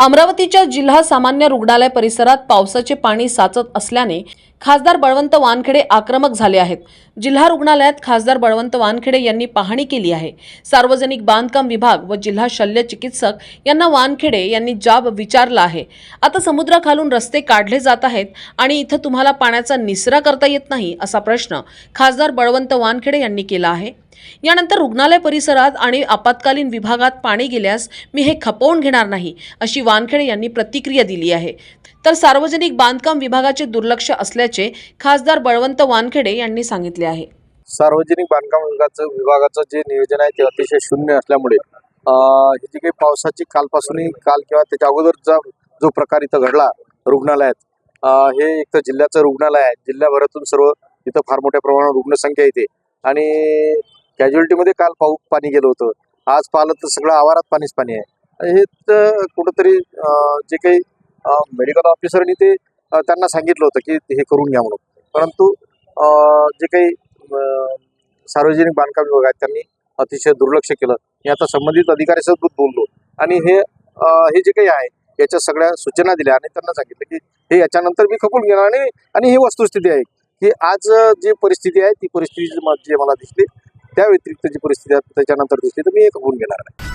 अमरावतीच्या जिल्हा सामान्य रुग्णालय परिसरात पावसाचे पाणी साचत असल्याने खासदार बळवंत वानखेडे आक्रमक झाले आहेत. जिल्हा रुग्णालयात खासदार बळवंत वानखेडे यांनी पाहणी केली आहे. सार्वजनिक बांधकाम विभाग व जिल्हा शल्य चिकित्सक यांना वानखेडे यांनी जाब विचारला आहे. आता समुद्राखालून रस्ते काढले जात आहेत आणि इथं तुम्हाला पाण्याचा निसरा करता येत नाही असा प्रश्न खासदार बळवंत वानखेडे यांनी केला आहे. यानंतर रुग्णालय परिसरात आणि आपत्कालीन विभागात पाणी गेल्यास मी हे खपवून घेणार नाही अशी वानखेडे यांनी प्रतिक्रिया दिली आहे. तर सार्वजनिक बांधकाम विभागाचे दुर्लक्ष असल्याचे खासदार बळवंत वानखेडे यांनी सांगितले आहे. सार्वजनिक बांधकाम विभागाचं विभागाचं जे नियोजन आहे ते अतिशय शून्य असल्यामुळे अं, ही जी काही पावसाची कालपासूनही काल किंवा त्याच्या अगोदरचा जो प्रकार इथं घडला रुग्णालयात हे एक तर जिल्ह्याचं रुग्णालय आहे. जिल्ह्याभरातून सर्व इथं फार मोठ्या प्रमाणावर रुग्णसंख्या येते. आणि कॅज्युअलिटीमध्ये काल पाऊ पाणी गेलं होतं. आज पाहिलं तर सगळं आवारात पाणीच पाणी आहे. हे तर कुठंतरी जे काही मेडिकल ऑफिसरनी ते त्यांना सांगितलं होतं की हे करून घ्या म्हणून. परंतु जे काही सार्वजनिक बांधकाम विभाग आहेत त्यांनी अतिशय दुर्लक्ष केलं. मी आता संबंधित अधिकाऱ्यासोबत बोललो. आणि हे हे जे काही आहे याच्या सगळ्या सूचना दिल्या आणि त्यांना सांगितलं की हे याच्यानंतर मी खपून घेणार आणि आणि ही वस्तुस्थिती आहे की आज जी परिस्थिती आहे ती परिस्थिती जी मला दिसली त्या व्यतिरिक्त जी परिस्थिती आहे त्याच्यानंतर दिसली तर मी एक होऊन घेणार नाही